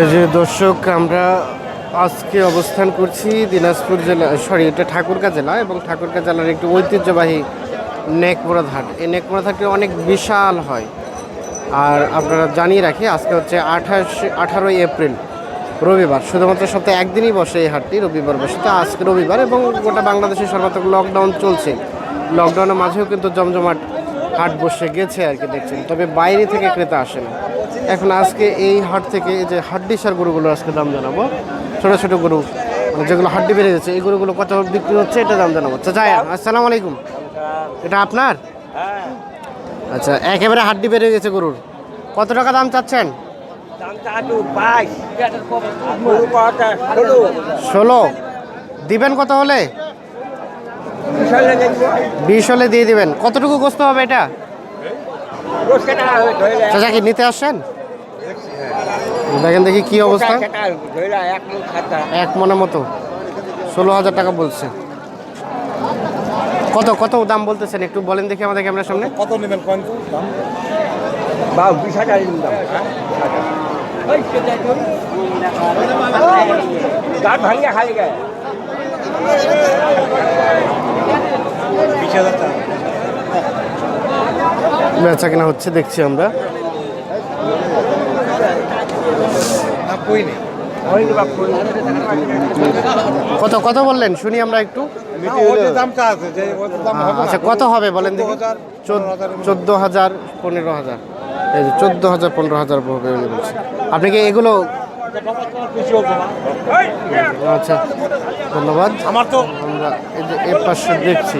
এই যে দর্শক, আমরা আজকে অবস্থান করছি দিনাজপুর জেলা, সরি, এটা ঠাকুরগাঁ জেলা এবং ঠাকুরগাঁ জেলার একটি ঐতিহ্যবাহী নেকমোড়া ঘাট। এই নেকমোড়া ঘাটটি অনেক বিশাল হয়। আর আপনারা জানিয়ে রাখি, আজকে হচ্ছে আঠাশ, আঠারোই এপ্রিল, রবিবার। শুধুমাত্র সপ্তাহে একদিনই বসে এই হাটটি, রবিবার বসে তো আজকে রবিবার এবং গোটা বাংলাদেশে সর্বাত্মক লকডাউন চলছে। লকডাউনের মাঝেও কিন্তু জমজমাট হাট বসে গেছে আর কি, দেখছেন। তবে বাইরে থেকে ক্রেতা আসে না এখন আজকে এই হাট থেকে যে হাড্ডি সার গরুগুলো আজকে দাম জানাব। ছোটো ছোটো গরু মানে যেগুলো হাড্ডি বেড়ে গেছে এই গরুগুলো কত বিক্রি হচ্ছে এটা দাম জানাব। চাচা আসসালামু আলাইকুম। এটা আপনার? আচ্ছা একেবারে হাড্ডি বেড়ে গেছে গরুর। কত টাকা দাম চাচ্ছেন? ষোলো। দিবেন কত হলে? বিশ হলে দিয়ে দিবেন। কতটুকু গোস্ত হবে এটা? চাচা কি নিতে আসছেন? দেখেন দেখি কি অবস্থা। এক মনের মতো। ষোলো হাজার টাকা বলছে। কত কত দাম বলতেছেন? একটু বলেন দেখি আমাদের ক্যামেরার সামনে। কত নেবেন দাম? বা বিশ হাজার ভাঙিয়া খালি গায়ে বিশ হাজার টাকা। বেচা কেনা হচ্ছে দেখছি আমরা। কত কত বললেন? শুনি আমরা একটু। আচ্ছা কত হবে বলেন দেখি। 14,000, চোদ্দ হাজার পনেরো হাজার এই যে চোদ্দ হাজার পনেরো হাজার হবে উনি আপনি কি এগুলো। আচ্ছা ধন্যবাদ। আমার তো আমরা এই যে এর পাশে দেখছি।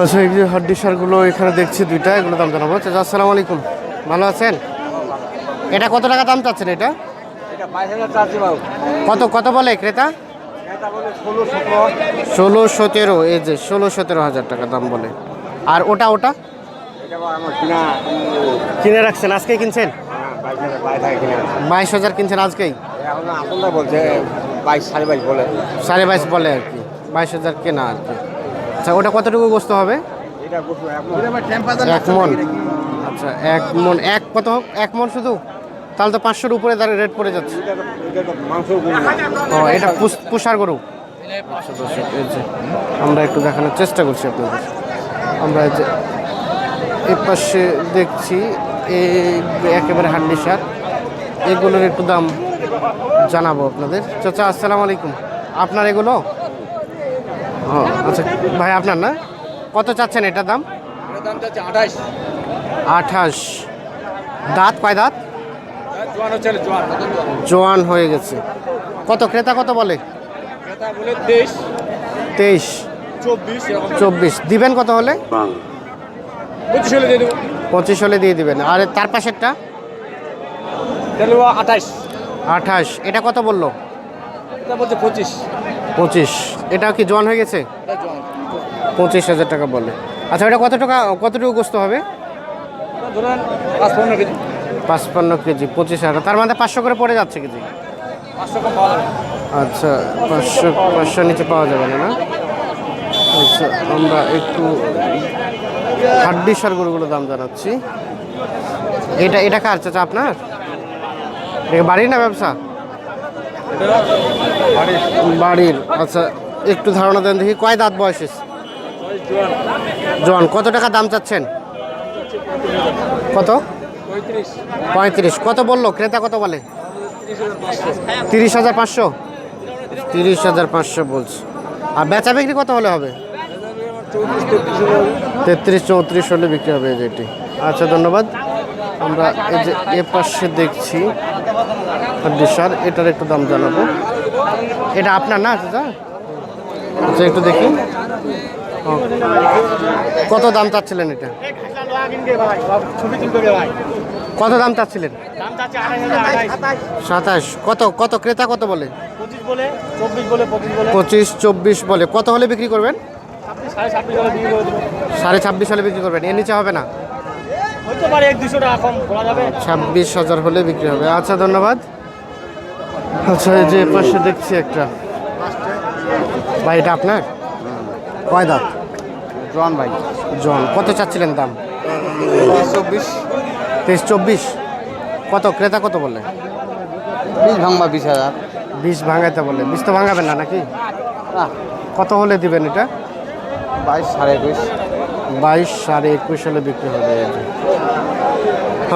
আচ্ছা এই যে হাড্ডি সারগুলো এখানে দেখছি দুইটা এগুলো দাম জানাব। চাচা আসসালামু আলাইকুম। ভালো আছেন? এটা কত টাকা দাম চাচ্ছেন এটা? কত কত বলে ক্রেতা? বলে ষোলো সতেরো। এই যে ষোলো সতেরো হাজার টাকা দাম বলে। আর ওটা ওটা? কিনা। রাখছেন আজকেই কিনছেন? হ্যাঁ, বাইশ হাজার কিনছেন আজকেই? বলছে বাইশ সাড়ে বাইশ বলে। সাড়ে বাইশ বলে আর কি। বাইশ হাজার কেনা আর কি। আচ্ছা ওটা কতটুকু গোস্ত হবে? এক মন। আচ্ছা এক মন। এক কত এক মন শুধু? তাহলে তো পাঁচশোর উপরে দাঁড়িয়ে রেট পড়ে যাচ্ছে। ও এটা পুষ- পুষার গরু? আচ্ছা আমরা একটু দেখানোর চেষ্টা করছি আপনাদের। আমরা এই যে এই পাশে দেখছি এই একেবারে হাড্ডি সার। এগুলোর একটু দাম জানাব আপনাদের। চাচা আসসালামু আলাইকুম। আপনার এগুলো? ও আচ্ছা ভাই আপনার না? কত চাচ্ছেন এটার দাম? দাম যাচ্ছে আঠাশ। আঠাশ। দাঁত কয় দাঁত? জোয়ান হয়ে গেছে। কত ক্রেতা কত বলে? তেইশ। চব্বিশ চব্বিশ। দিবেন কত হলে? পঁচিশ হলে দিয়ে দেবো। পঁচিশ হলে দিয়ে দিবেন। আর তার পাশেরটা? আঠাশ। আঠাশ। এটা কত বলল? এটা বলছে পঁচিশ। পঁচিশ। এটা কি জোয়ান হয়ে গেছে? পঁচিশ হাজার টাকা বলে। আচ্ছা এটা কত টাকা কতটুকু গোস্ত হবে? ধরেন পাঁচ কেজি। পাঁচপান্ন কেজি পঁচিশ হাজার। তার মধ্যে পাঁচশো করে পড়ে যাচ্ছে কেজি? আচ্ছা পাঁচশো পাঁচশো নিচে পাওয়া যাবে না না? আচ্ছা আমরা একটু হাড্ডি সার গরুগুলো দাম জানাচ্ছি। এটা এটা কার চাচা আপনার? বাড়ির না ব্যবসা? বাড়ির আচ্ছা একটু ধারণা দেন দেখি কয় দাঁত বয়স জোয়ান, কত টাকা দাম চাচ্ছেন? কত? পঁয়ত্রিশ। কত বলল? ক্রেতা কত বলে? তিরিশ হাজার পাঁচশো? তিরিশ হাজার পাঁচশো বলছে। আর বেচা বিক্রি কত হলে হবে? তেত্রিশ চৌত্রিশ হলে বিক্রি হবে এই যে আচ্ছা ধন্যবাদ। আমরা এই যে এ পাশে দেখছি সার এটার একটু দাম জানাব। এটা আপনার না দাদা আচ্ছা একটু দেখি। কত দাম চাচ্ছিলেন এটা? কত দাম চাচ্ছিলেন? সাতাশ কত কত ক্রেতা কত বলে? পঁচিশ, চব্বিশ বলে। কত হলে বিক্রি করবেন? সাড়ে ছাব্বিশ হলে বিক্রি করবেন। এর নিচে হবে না? হতে পারে এক দুশো টাকা কম করা যাবে। ছাব্বিশ হাজার হলে বিক্রি হবে। আচ্ছা ধন্যবাদ। আচ্ছা এই যে পাশে দেখছি একটা। ভাই এটা আপনার? কয় দাঁত? জোয়ান ভাই। জন কত চাচ্ছিলেন দাম? চব্বিশ। তেইশ চব্বিশ? কত? ক্রেতা কত বললে বিশ ভাঙবা বিশ হাজার। বিষ ভাঙাইতে বলে। বিষ তো ভাঙাবেন না নাকি? কত হলে দিবেন এটা? বাইশ সাড়ে একুশ বাইশ সাড়ে একুশ হলে বিক্রি হবে।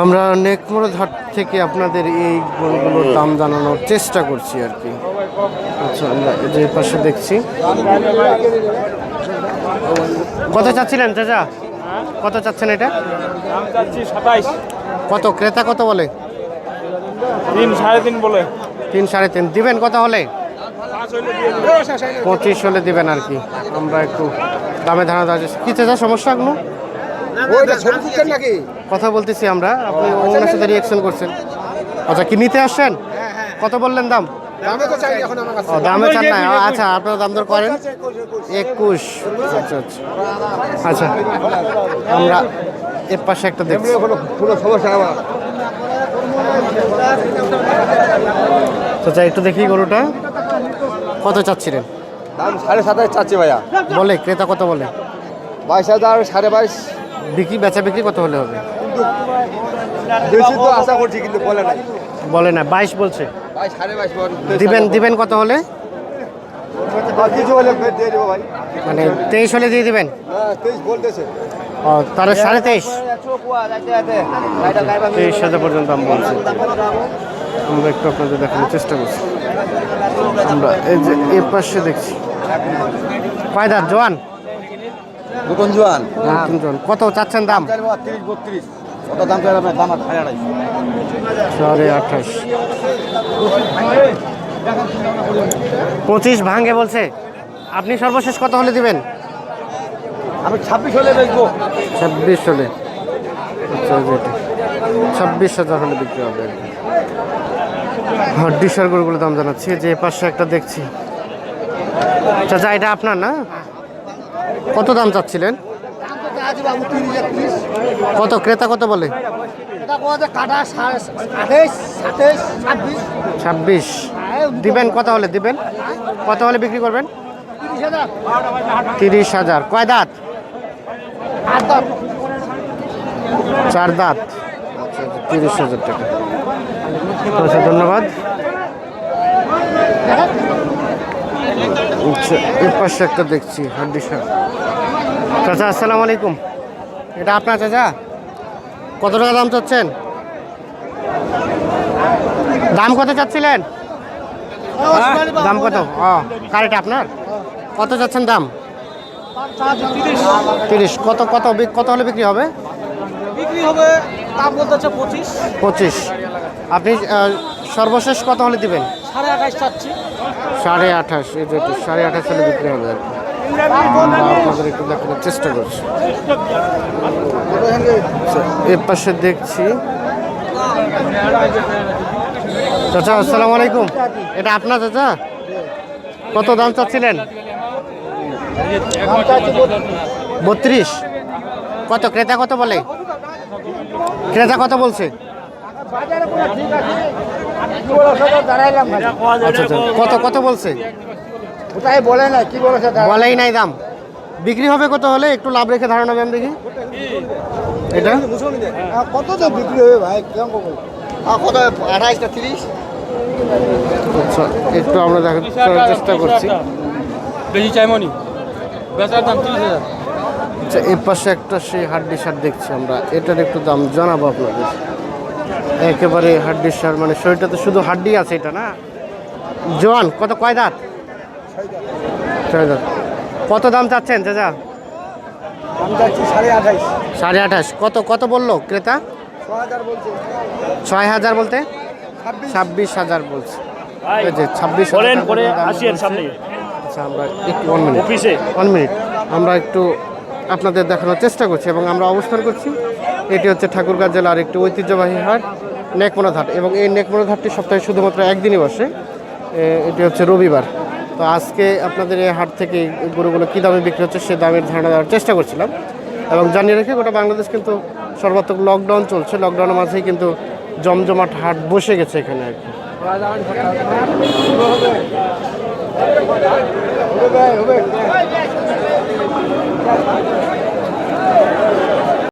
আমরা নেকমোড় ঘাট থেকে আপনাদের এই গরুগুলোর দাম জানানোর চেষ্টা করছি আর কি। আচ্ছা আমরা যে পাশে দেখছি। কত চাচ্ছিলেন চাচা? কত চাচ্ছেন এটা? কত? ক্রেতা কত বলে? তিন সাড়ে তিন বলে। তিন সাড়ে তিন। দিবেন কত হলে? পঁচিশ হলে দিবেন আর কি। আমরা একটু দামে ধারণা দেওয়ার চেষ্টা- কি চাচা সমস্যা কোনো? নাকি? কথা বলতেছি আমরা আপনি ওনার সাথে রিয়েকশন করছেন। আচ্ছা কি নিতে আসছেন? কত বললেন দাম? দামে তো চাই এখন আমার কাছে। ও দামে চান না আচ্ছা আপনারা দাম দর করেন। একুশ। আচ্ছা আচ্ছা। আচ্ছা আমরা এর পাশে একটা দেখছি। আচ্ছা একটু দেখি গরুটা। কত চাচ্ছিলেন? দাম সাড়ে সাতাশ চাচ্ছি ভাইয়া। বলে ক্রেতা কত বলে? বাইশ হাজার সাড়ে বাইশ। বিক্রি বেচা বিক্রি কত হলে হবে? বেশি তো আশা করছি কিন্তু বলে নাই। বলে না বাইশ বলছে। দিবেন দিবেন কত হলে? মানে তেইশ হলে দিয়ে দিবেন? হ্যাঁ ও তাহলে সাড়ে তেইশ। তেইশ হাজার পর্যন্ত দাম বলছে। আমরা একটু আপনাদের দেখানোর চেষ্টা করছি। আমরা এই যে এ পাশে দেখছি। কয়দার জোয়ান? নতুন জোয়ান। নতুন জোয়ান। কত চাচ্ছেন দাম? তিরিশ বত্রিশ। কত দাম চাই আপনার দাম সাড়ে আঠাশ। পঁচিশ ভাঙে বলছে। আপনি সর্বশেষ কত হলে দিবেন? আমি ছাব্বিশ হলে বেচবো। ছাব্বিশ হলে। আচ্ছা। ছাব্বিশ হাজার হলে বিক্রি হবে। হাড্ডি সার গরুগুলো দাম জানাচ্ছি। যে পাশে একটা দেখছি। চাচা, এটা আপনার না? কত দাম চাচ্ছিলেন? কত? ক্রেতা কত বলে? ছাব্বিশ। দিবেন কত হলে? দিবেন? কত হলে বিক্রি করবেন? তিরিশ হাজার। কয় দাঁত? চার দাঁত। তিরিশ হাজার টাকা। আচ্ছা ধন্যবাদ। আচ্ছা এর পাশে একটা দেখছি হাড্ডি চাচা আসসালামু আলাইকুম। এটা আপনার চাচা? কত টাকা দাম চাচ্ছেন? দাম কত চাচ্ছিলেন? দাম কত? ও কারেক্ট আপনার? কত চাচ্ছেন দাম? তিরিশ। কত কত কত হলে বিক্রি হবে? বিক্রি হবে দাম বলতে হচ্ছে পঁচিশ। পঁচিশ। আপনি সর্বশেষ কত হলে দিবেন? সাড়ে আঠাশ চাচ্ছি। সাড়ে আঠাশ এই যে সাড়ে আঠাশ হলে বিক্রি হবে। আর আপনাদের একটু দেখানোর চেষ্টা করছি। এর পাশে দেখছি। চাচা আসসালামু আলাইকুম। এটা আপনার চাচা? কত দাম চাচ্ছিলেন? বত্রিশ। কত ক্রেতা কত বলে? ক্রেতা কত বলছে। আচ্ছা আচ্ছা। কত কত বলছে? ওটাই বলে না কি বলেছে বলেই নাই দাম। বিক্রি হবে কত হলে? একটু লাভ রেখে ধারণা দেন দেখি। এটা? কত তো বিক্রি হবে ভাই কেমন কত আঠাইশ না তিরিশ আচ্ছা একটু আমরা দেখার চেষ্টা করছি। বেশি চাইমনি। বেচার দাম তিরিশ হাজার। আচ্ছা এর পাশে একটা সেই হাড্ডি সার দেখছি আমরা। এটার একটু দাম জানাব আপনাদের। একেবারে হাড্ডি সার মানে শরীরটাতে শুধু হাড্ডি আছে এটা না? জোয়ান কত কয় দাঁত? ছয় দাঁত। কত দাম চাচ্ছেন চাচা? আমি সাড়ে আঠাশ কত কত বলল ক্রেতা? ছয় হাজার বলতে? ছাব্বিশ। হাজার বলছে। ছাব্বিশ হাজার আচ্ছা আমরা একটু ওয়ান মিনিট ওয়ান মিনিট আমরা একটু আপনাদের দেখানোর চেষ্টা করছি এবং আমরা অবস্থান করছি। এটি হচ্ছে ঠাকুরগাঁ জেলার একটি ঐতিহ্যবাহী হাট নেকমোনা ঘাট এবং এই নেকমোনা ঘাটটি সপ্তাহে শুধুমাত্র একদিনই বসে। এটি হচ্ছে রবিবার। তো আজকে আপনাদের এই হাট থেকে গরুগুলো কী দামে বিক্রি হচ্ছে সে দামের ধারণা দেওয়ার চেষ্টা করছিলাম এবং জানিয়ে রেখে গোটা বাংলাদেশ কিন্তু সর্বাত্মক লকডাউন চলছে। লকডাউনের মাঝেই কিন্তু জমজমাট হাট বসে গেছে এখানে আর কি। হবে। Thank you.